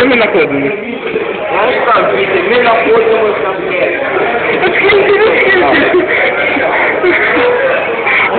де ми знаходимося? Ми знаходимося.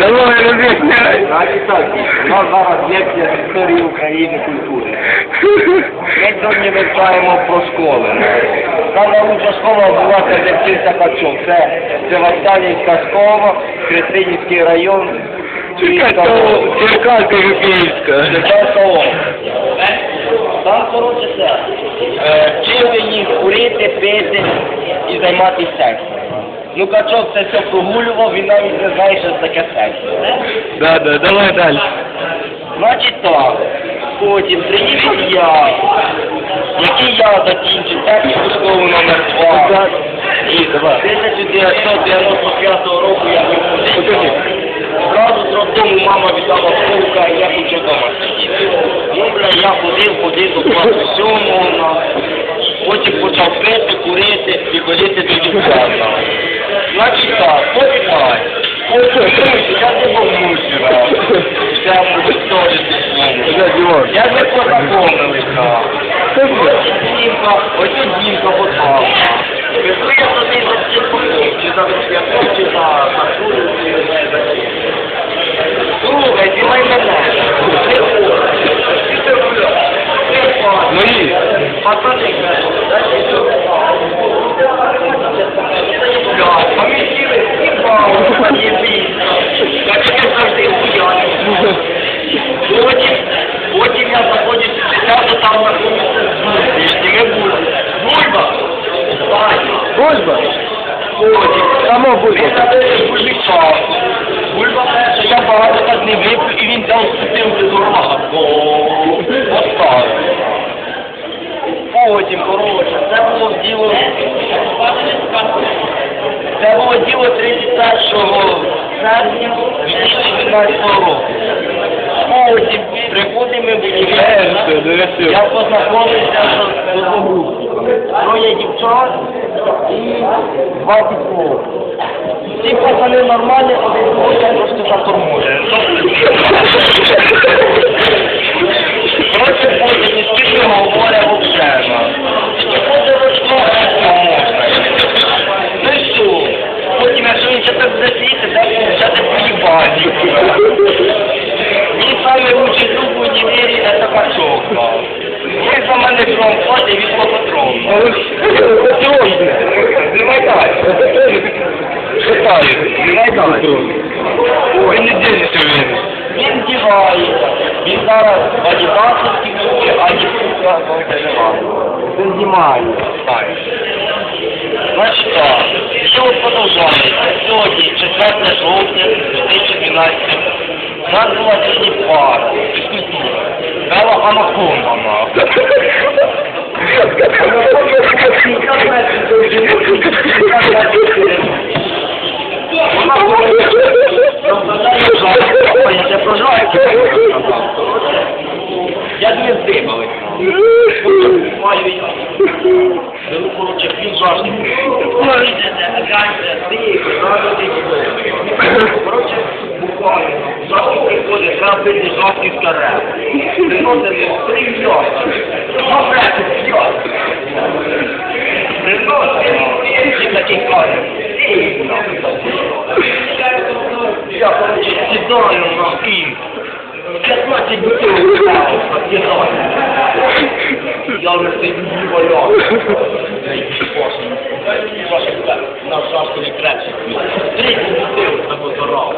Давай, роз'ясняй. Значить так, у нас зараз лекція з історії України культури. Ми сьогодні вивчаємо про школи. Саме лучша школа була вчився Качок. Це Севастянівська школа, Христинівський район. Чекай, то Черкаська Київська. Черкаська область. Там, коротше, це. Е, Вчили їх курити, пити і займатися сексом. Ну, качок це все прогулював, він навіть не знає, що це таке секс. Да, да, давай далі. Значить так, потім приїхав я, який я закінчив техніку школу номер 2. І давай. 1995 року я виходив. Зразу з роддому мама віддала школу, і я хочу вдома Бульба! Само Бульба. забили бульбі часу. Бульба я багато так не випив, і він взяв Потім, коротше, це було діло. Це було діло 31 серпня 2012 року. Потім приходимо в Е, все, Я познайомився з одногрупниками. Троє дівчат і два дітей. Всі пацани нормальні, один я трошки заторможений. Коротше, потім ні з ким не говоримо можна. Ну і що? Потім, якщо він ще так буде сидіти, де взяти поїбані. Мій самий лучший друг в універі – це качок. Він за мене кром ходить, він лохотрон. Знімай далі. Знімай далі. Ой, не дінься він. Він діває. Він зараз в клубі, а Дідука знімає. Так. Значить так, діло продовжується. Сьогодні, 4 жовтня 2012 у нас була сьогодні пара, фізкультура. Бела анаконда. Вона розглядає я прожаю. Я не здибалась. Ну, коротше, він жаждий. Коротше. Ну, я, коротше, сідаю на кінь. 15 бутилок от'єднаю. Я вже сидю і валяю. На шашку не краще. 30 бутилок на моторал.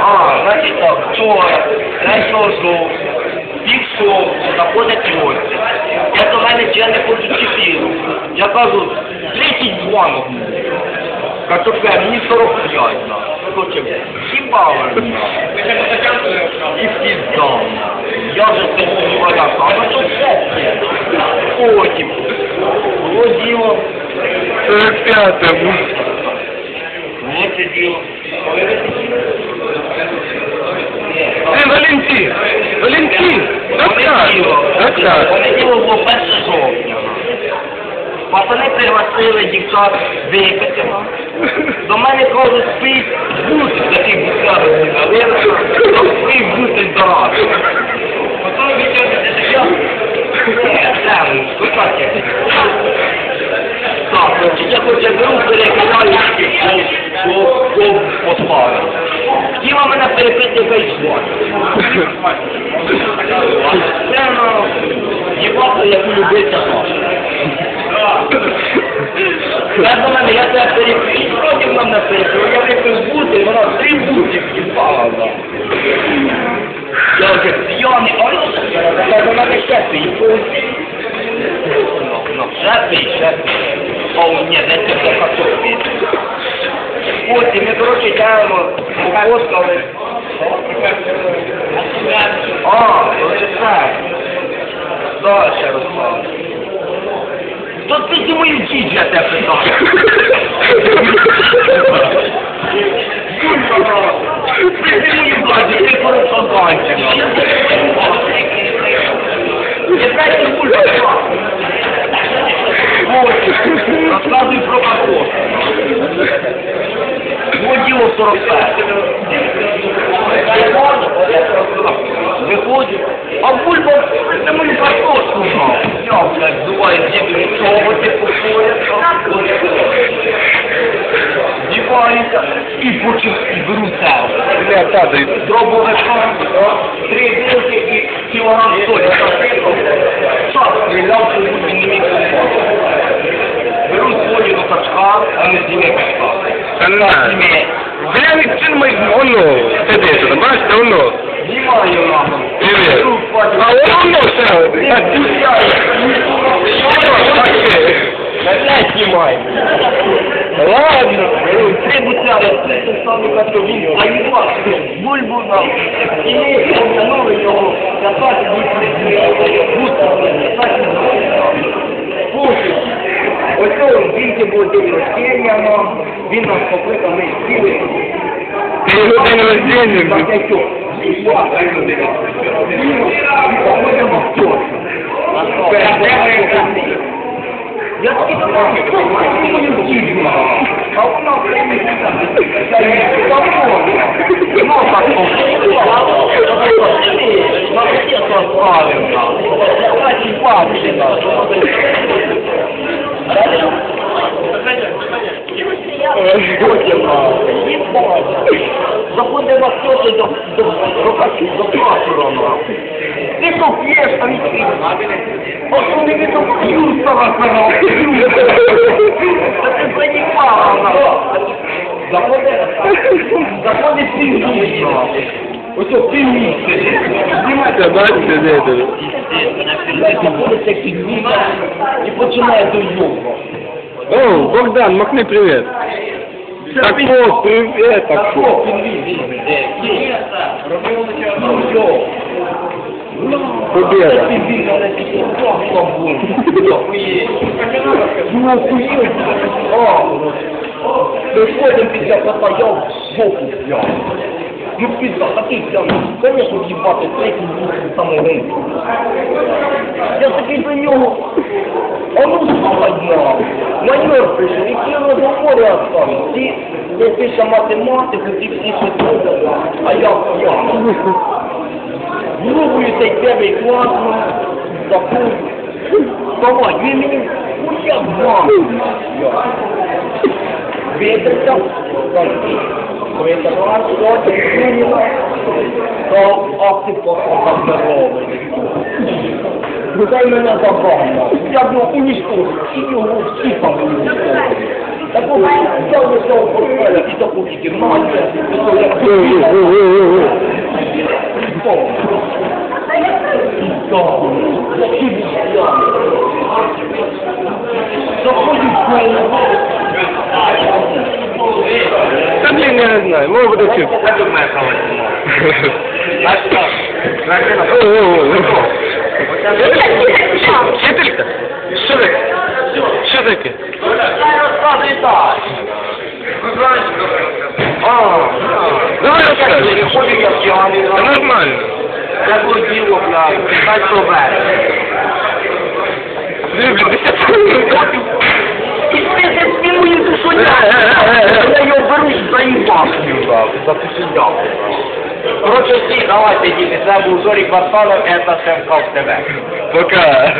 А, значить так, вчора, 3 жовтня, пів шоку, заходять гості. не хочу чіпіру. Я кажу, 30 дзвонок. Картофель, мені 45, на. Хоче, хіба ви, І піздам. Я вже це не валяв, а ну що це? Потім. Було діло. 45-му. Ну, це діло. Е, Валентин! Валентин! Розказуй! Так. Понеділок було 1 жовтня. Пацани пригласили дівчат випити. До мене кажуть, спить бутик, такий бутик налили, спить бутик дорогий. Потім відтягнути я. Це, це, спитати. Так, значить, я хоч я беру, перекидаю по, по, перепити вийшло. Це, ну, їбати, яку любиться Я до мене, я тебе перепив, вроді мене перепив, я випив бути, вона три бути в'їбала. Я вже п'яний, а ну, я до мене ще пий, Ну, ну, ще пий, ще пий. О, ні, не це. Потім ми, коротше, йдемо, пофоткали. А, то це це. Дальше розмовляємо. То ти ці мої діти, я тебе Падает. Дробовика, три вилки і кілограм солі. Шаг стріляв, що буде не міг попасти. Беру солі до качка, а не зніме качка. Та не знаю. Бля, не цін мой... Оно, сиди сюди, бачите, оно. Знімаю нахуй. Привіт. А воно все. Дівчаю. Опять знімай. Ладно. Три бутяри, це саме картові, а їба, бульбу нам. І ми пом'янули його, я так Слухай, ось жінки було день рождення нам, він нас покликав, ми сіли. Ти його день рождения, блін. Багатьох. Заходимо в тьошу. Я таки думав, що це мою дівчину. А вона приїхала. Я її спокійно. Ну, так, ну, я це оставив. Я ці бачила. Потім, заходимо в тьоту до, до, до, качу- до касура, нахуй. Ти то п'єш, а він п'є. От вони від того п'юстера зараз, Заходить, заходить північ, нахуй. Ось о? Заходить як і починає доюбувати. О, Богдан, махни привіт. Так привіт, так Хто о. північ? Победа. Приходим після кота, я в жопу взяв. Ну пізда, такий взяв, конечно, їбати, третій був саме ринку. Я такий до нього, а ну сука дня, майор прийшов, і ті розговори оставив. Ті, я пише математику, ті всі ще тут, а я п'яний. Грубую цей перший клас, ну, заходь. Давай, він мені, ну я вам. Витерся, витерла, що ти то ах ти потом здоровий. Дай мене забавно. Я б його уничтожив, і його всі там уничтожили. Так от, я вже цього портфеля і таку тільки маю, і то як Та блін, я не знаю, може буде чіп. О, о, о. Вчителька? Що таке? Що таке? Давай розкажи. Та нормально. Це було діло, блядь, 15 березня. Дивлю, 10 років. І ти це спілую ту шуня. Я його беру і заїбав. Запишидав. Короче, всі, давайте, діти, це був Зорік Барсанов, це Шемков ТВ. Пока.